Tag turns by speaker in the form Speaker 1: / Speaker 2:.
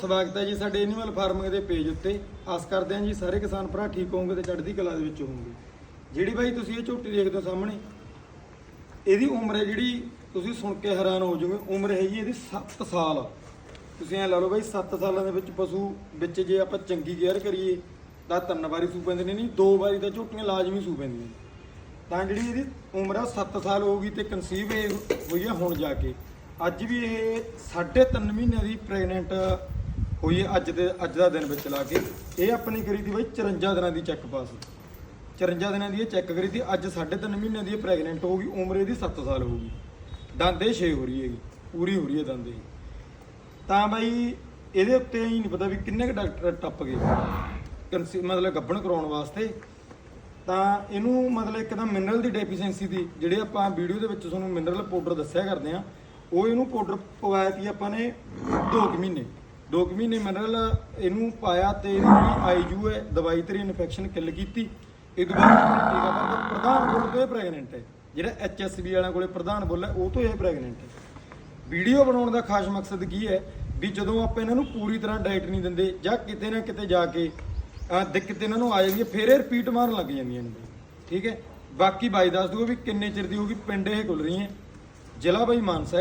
Speaker 1: ਸਵਾਗਤ ਹੈ ਜੀ ਸਾਡੇ ਐਨੀਮਲ ਫਾਰਮਿੰਗ ਦੇ ਪੇਜ ਉੱਤੇ। ਆਸ ਕਰਦੇ ਹਾਂ ਜੀ ਸਾਰੇ ਕਿਸਾਨ ਭਰਾ ਠੀਕ ਹੋਵੋਗੇ ਤੇ ਚੜ੍ਹਦੀ ਕਲਾ ਦੇ ਵਿੱਚ ਹੋਵੋਗੇ। ਜਿਹੜੀ ਬਾਈ ਤੁਸੀਂ ਇਹ ਝੋਟੀ ਦੇਖਦੇ ਹੋ ਸਾਹਮਣੇ, ਇਹਦੀ ਉਮਰ ਹੈ ਜਿਹੜੀ ਤੁਸੀਂ ਸੁਣ ਕੇ ਹੈਰਾਨ ਹੋ ਜਾਓਗੇ। ਉਮਰ ਹੈਗੀ ਇਹਦੀ 7 ਸਾਲ। ਤੁਸੀਂ ਐ ਲਾ ਲਓ ਬਾਈ 7 ਸਾਲਾਂ ਦੇ ਵਿੱਚ ਪਸ਼ੂ ਵਿੱਚ ਜੇ ਆਪਾਂ ਚੰਗੀ ਕੇਅਰ ਕਰੀਏ, ਤਾਂ ਤਿੰਨ ਵਾਰੀ ਸੂ ਪੈਂਦੇ ਨੇ ਨਹੀਂ ਦੋ ਵਾਰੀ ਤਾਂ ਝੋਟੀਆਂ ਲਾਜ਼ਮੀ ਸੂ ਪੈਂਦੀਆਂ ਤਾਂ ਜਿਹੜੀ ਇਹਦੀ ਉਮਰ ਆ 7 ਸਾਲ ਹੋ ਗਈ ਤੇ ਕਨਸੀਵ ਹੋਈ ਆ ਹੁਣ ਜਾ ਕੇ। ਅੱਜ ਵੀ ਇਹ 3.5 ਮਹੀਨੇ ਦੀ ਪ੍ਰੈਗਨੈਂਟ ਹੋਈ ਹੈ ਅੱਜ ਦੇ ਅੱਜ ਦਾ ਦਿਨ ਵਿੱਚ ਲਾ ਕੇ। ਇਹ ਆਪਣੀ ਕਰੀ ਦੀ ਬਾਈ 54 ਦਿਨਾਂ ਦੀ ਚੈੱਕ ਪਾਸ 54 ਦਿਨਾਂ ਦੀ ਇਹ ਚੈੱਕ ਕਰੀ ਤੀ ਅੱਜ 3.5 ਮਹੀਨਿਆਂ ਦੀ ਇਹ ਪ੍ਰੈਗਨੈਂਟ ਹੋ ਗਈ। ਉਮਰ ਇਹਦੀ 7 ਸਾਲ ਹੋ ਗਈ। ਦੰਦੇ 6 ਹੋ ਰਹੀ ਹੈਗੀ। ਪੂਰੀ ਹੋ ਰਹੀ ਹੈ ਦੰਦੇ ਤਾਂ ਬਾਈ ਇਹਦੇ ਉੱਤੇ ਹੀ ਨਹੀਂ ਪਤਾ ਵੀ ਕਿੰਨੇ ਕੁ ਡਾਕਟਰ ਟੱਪ ਗਏ। ਕੰਸੀ ਮਤਲਬ ਗੱਭਣ ਕਰਾਉਣ ਵਾਸਤੇ। ਤਾਂ ਇਹਨੂੰ ਮਤਲਬ ਇੱਕ ਤਾਂ ਮਿਨਰਲ ਦੀ ਡੈਫੀਸੈਂਸੀ ਦੀ, ਜਿਹੜੇ ਆਪਾਂ ਵੀਡੀਓ ਦੇ ਵਿੱਚ ਤੁਹਾਨੂੰ ਮਿਨਰਲ ਪਾਊਡਰ ਦੱਸਿਆ ਕਰਦੇ ਆ ਉਹ ਇਹਨੂੰ ਪਾਊਡਰ ਪਵਾਇਆ ਸੀ ਆਪਾਂ ਨੇ 2 ਮਹੀਨੇ। 2 ਮਹੀਨੇ ਮਿਨਰਲ ਇਹਨੂੰ ਪਾਇਆ ਤੇ ਇਹਦੀ ਜਿਹੜੀ ਆਈਯੂ ਹੈ, ਦਵਾਈ ਤੇਰੀ ਇਨਫੈਕਸ਼ਨ ਕਿਲ ਕੀਤੀ। ਇਹ ਤੋਂ ਬਾਅਦ ਆਪਣੇ ਟੀਕਾ ਪਰ ਪ੍ਰਧਾਨ ਬੁੱਲ ਤੋਂ ਇਹ ਪ੍ਰੈਗਨੈਂਟ ਹੈ। ਜਿਹੜਾ ਐਚਐਸਬੀ ਵਾਲਿਆਂ ਕੋਲੇ ਪ੍ਰਧਾਨ ਬੁੱਲ ਹੈ ਉਹ ਤੋਂ ਇਹ ਪ੍ਰੈਗਨੈਂਟ ਹੈ। ਵੀਡੀਓ ਬਣਾਉਣ ਦਾ ਖਾਸ ਮਕਸਦ ਕੀ ਹੈ? ਵੀ ਜਦੋਂ ਆਪਾਂ ਇਹਨਾਂ ਨੂੰ ਪੂਰੀ ਤਰ੍ਹਾਂ ਡਾਈਟ ਨਹੀਂ ਦਿੰਦੇ, ਜਾਂ ਕਿਤੇ ਨਾ ਕਿਤੇ ਜਾ ਕੇ ਦਿੱਕਤ ਇਹਨਾਂ ਨੂੰ ਆ ਜਾਂਦੀ ਹੈ, ਫਿਰ ਇਹ ਰਿਪੀਟ ਮਾਰਨ ਲੱਗ ਜਾਂਦੀਆਂ ਨੇ। ਠੀਕ ਹੈ? ਬਾਕੀ ਬਾਈ ਦੱਸ ਦੂਗਾ ਵੀ ਕਿੰਨੇ ਚਿਰ ਦੀ ਹੋਊਗੀ, ਪਿੰਡ ਇਹ ਖੁੱਲ ਰਹੀ ਹੈ ਜ਼ਿਲ੍ਹਾ ਬਾਈ ਮਾਨਸਾ ਹੈ।